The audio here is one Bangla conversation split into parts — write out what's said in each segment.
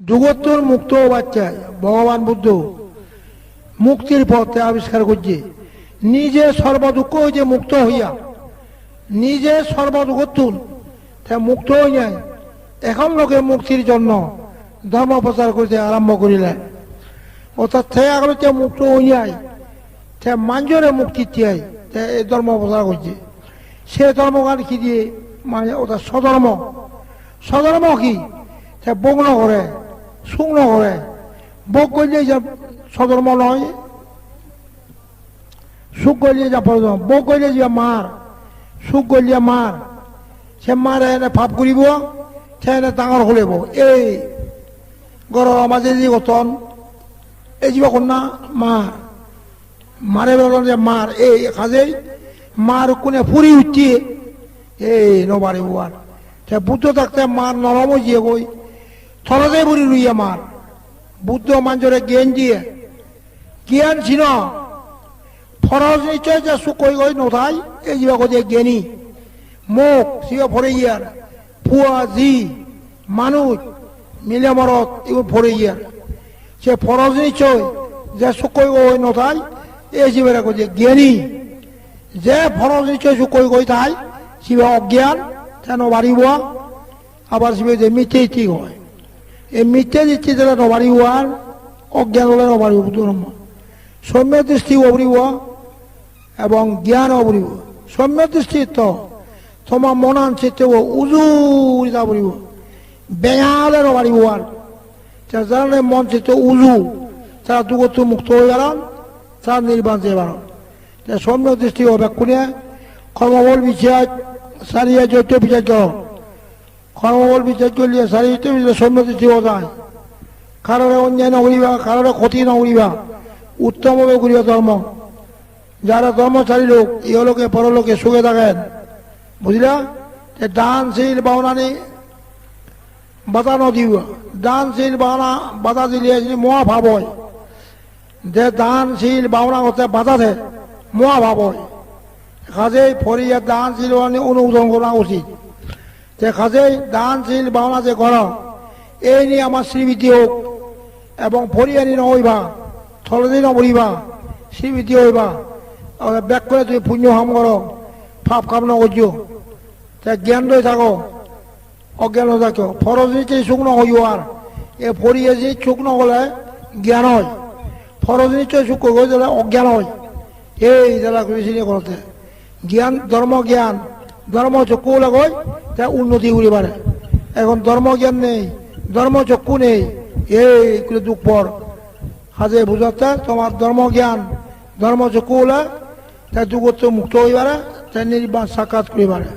যুগোত্তর মুক্ত বাচ্চা, ভগবান বুদ্ধ, মুক্তির পথে আবিষ্কার করছে। নিজে সর্বদুঃখ হইছে মুক্ত হইয়া। নিজে সর্বদুঃখতুল তা মুক্ত হই যায় এখন লোকে মুক্তির জন্য ধর্ম প্রচার করতে আরম্ভ করিলেন। অর্থাৎ সে আগলতে মুক্ত হই যায় সে মাঞ্জরে মুক্তি চাই তে এই ধর্ম প্রচার করছে। সে ধর্মগান কি দিয়ে? মানে অর্থাৎ স্বধর্ম। স্বধর্ম কি? সে বগ্ন নকৰে চুক নকৰে বগ কৰিলে যে স্বধৰ্ম নহয় চুক কৰিলে যে পৰধৰ্ম বগ কৰিলে যে মাৰ চুক কৰিলে মাৰ সে মাৰে এনে ভাৱ কৰিব সে এনে ডাঙৰ কৰিব এই ঘৰৰ মাজে যি গঠন, এই যিবা কন্যা মাৰ মাৰে বেলাৰ যে মাৰ এই সাজেই মাৰ কোনে ফুৰি উঠি এই নবাৰী হোৱাৰ সে বুদ্ধ থাকতে মার নরম দিয়ে গই। থরদে বুড়ি রুইয়া মার বুদ্ধ মাঞ্জরে জ্ঞান দিয়ে জ্ঞান ছিল ফরজ নিশ্চয় যে সুকই গই নথাই, এই যে যে জ্ঞানী মুখ সিও ফরে ইয়ার ফুয়া জি, মানুষ মিলে মরত এগুলো ফরে ইয়ার সে ফরজ নিশ্চয় যে সুকই গই নথাই, এই যে যে জ্ঞানী যে ফরজ নিশ্চয় সুকই গই তাই সিবা অজ্ঞান তা নবারিব আবার সিবে যে মিথ্যে ইতি হয়। এই মিথ্যে দিচ্ছি যারা নবারিব আর অজ্ঞান হলে নবারিব ধর্ম সৌম্য দৃষ্টি অবরিব এবং জ্ঞান অবরিব সৌম্য দৃষ্টি তো তোমার মনান চিত্তে উজু উড়িতা বলিব বেঙালে নবারিব আর। যারা মন চিত্তে উজু। তারা দুগত মুক্ত হয়ে গেলাম, তারা নির্বাণ যে বাড়ান সৌম্য দৃষ্টি কোনে কর্মবল বিচার সারিয়া যত বিচার কর্মবল বিচার সারিয়ে বিচার সৌম্যতি দিব যায় কারোর অন্যায় নকরিবা কারোর ক্ষতি নকরিবা উত্তমভাবে করিবা ধর্ম। যারা ধর্মচারী লোক, ইহলোকে পরলোকে সুখে থাকেন। বুঝলা? দানশীল বাউনানি বাধা নদিব দানশীল বাউনা, বাধা দিলে মহা ভাব হয়। যে দানশীল বাউনা হতে বাধা দেয় মহা ভাব হয়। কাজেই ফরিয়া দানশীল অনুমোদন করা উচিত। যে কাজেই দানশীল ভাওনা যে কর এই নিয়ে আমার শ্রীবৃদ্ধি হোক এবং ফরিয়ানি নহইবা থলদি নবরিবা শ্রীবৃদ্ধি হইবা। ব্যাক করে তুমি পুণ্য হাম করো ফাপ কাম নকর্য তা জ্ঞান লৈ থাকো, অজ্ঞান হৈ থাকো। ফরজ নিচে চুক নহইব আর, এ ফরিয়ে যে চুক নহলে জ্ঞান হয়। ফরজ চুক গৈ দিলে অজ্ঞান হয়। এই যারা করেছিলি করতে। জ্ঞান, ধর্ম জ্ঞান ধর্ম চক্ষু লাগাই তা উন্নতি করি পারে এখন ধর্ম জ্ঞান নেই, ধর্ম চক্ষু নেই, এই দুঃখ পর। হাজে বুঝাতে তোমার ধর্ম জ্ঞান, ধর্ম চক্ষু হলে তা দুগত মুক্ত হয়ে পারে তাই নির্বাণ সাক্ষাৎ করি পারে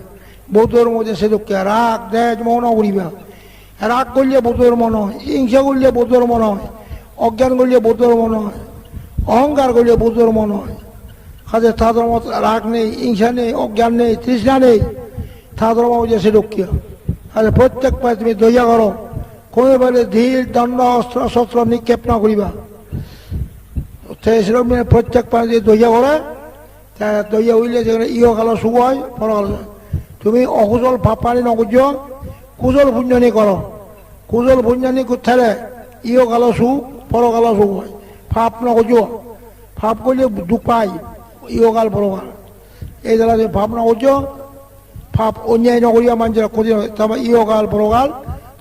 বৌদ্ধর মধ্যে সে দুঃখে, রাগ দেখ মন করিবা রাগ করলে বৌদ্ধর মন হয় হিংসা করলে বৌদ্ধর মন হয় অজ্ঞান করলে বৌদ্ধর মন হয় অহংকার করলে বৌদ্ধর মন হয় কাজে তা ধর্ম রাগ নেই, হিংসা নেই, অজ্ঞান নেই, তৃষ্ণা নেই। তা ধর্ম যে সে লক্ষ্য কাজে প্রত্যেক পায়ে তুমি দইয়া করো কমে বলে ধীর, দণ্ড, অস্ত্র, শস্ত্র নিক্ষেপ না করিবা। সেরকম প্রত্যেক পায়ে যদি দইয়া করে তা দইয়া হইলে যেখানে ইহ কালো শুভ হয়, পরকাল। তুমি অকুজল ভাব পানি নকুজ কুজল পুঞ্জনি করো। কুজল পুঞ্জনি কোথায় ইহ কালো সু পরকালো শুভ হয়। ফাপ নকুজ ফাপ করলে দুঃখ পাই ইহকাল পরকাল এই দ্বারা যে ভাবনা করছ ভাব অন্যায় নকরিয়া মানুষের ক্ষতি হয় তোমার ইহকাল পরকাল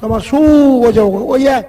তোমার সুখ হচ্ছে ওই এক